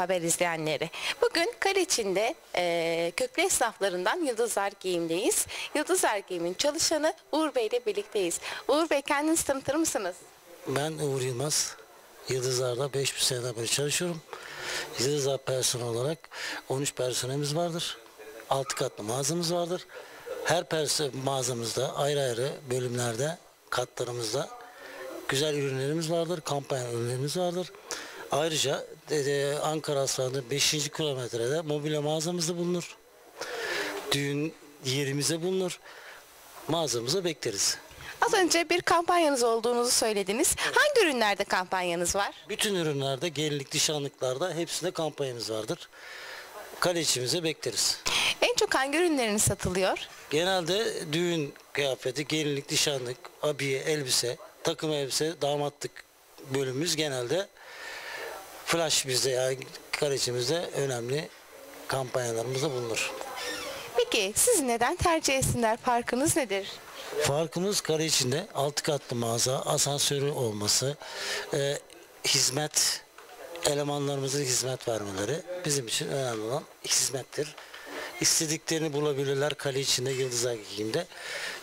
Haber izleyenleri. Bugün Kaleçin'de e, köklü esnaflarından Yıldızlar Giyim'deyiz. Yıldızlar Giyim'in çalışanı Uğur Bey ile birlikteyiz. Uğur Bey kendinizi tanıtır mısınız? Ben Uğur Yılmaz. Yıldızlar'da 5 seneden beri çalışıyorum. Yıldızlar personel olarak 13 personelimiz vardır. 6 katlı mağazamız vardır. Her perso mağazamızda ayrı ayrı bölümlerde, katlarımızda güzel ürünlerimiz vardır. Kampanya ürünlerimiz vardır. Ayrıca e, e, Ankara Aslan'da 5. kilometrede mobilya mağazamızda bulunur. Düğün yerimize bulunur. Mağazamıza bekleriz. Az önce bir kampanyanız olduğunuzu söylediniz. Hangi ürünlerde kampanyanız var? Bütün ürünlerde, gelinlik, nişanlıklarda hepsinde kampanyamız vardır. Kaleçimize bekleriz. En çok hangi ürünleriniz satılıyor? Genelde düğün kıyafeti, gelinlik, nişanlık, abiye, elbise, takım elbise, damatlık bölümümüz genelde flash bizde yani kaleçimizde önemli kampanyalarımızda bulunur. Peki siz neden tercih etsinler? Parkınız nedir? Farkımız kare içinde altı katlı mağaza, asansörü olması, e, hizmet, elemanlarımızın hizmet vermeleri bizim için önemli olan hizmettir. İstediklerini bulabilirler kale içinde, Yıldızlar Giyim'de.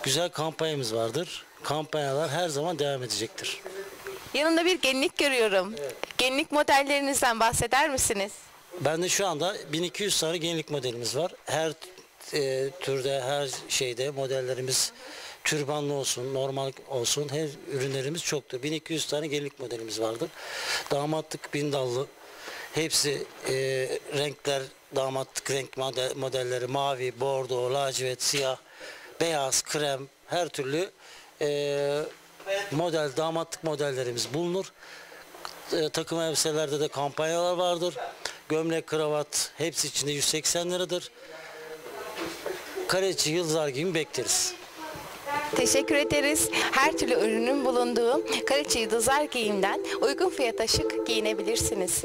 Güzel kampanyamız vardır. Kampanyalar her zaman devam edecektir. Yanında bir gelinlik görüyorum. Gelinlik modellerinizden bahseder misiniz? Bende şu anda 1200 tane gelinlik modelimiz var. Her e, türde, her şeyde modellerimiz türbanlı olsun, normal olsun her ürünlerimiz çoktur. 1200 tane gelinlik modelimiz vardır. Damatlık bin dallı. Hepsi e, renkler, damatlık renk model, modelleri mavi, bordo, lacivert, siyah, beyaz, krem her türlü e, model, damatlık modellerimiz bulunur. E, takım elbiselerde de kampanyalar vardır. Gömlek, kravat hepsi içinde 180 liradır. Kaleci Yıldızlar gibi bekleriz. Teşekkür ederiz. Her türlü ürünün bulunduğu Kaliçi Yıldızlar Giyim'den uygun fiyata şık giyinebilirsiniz.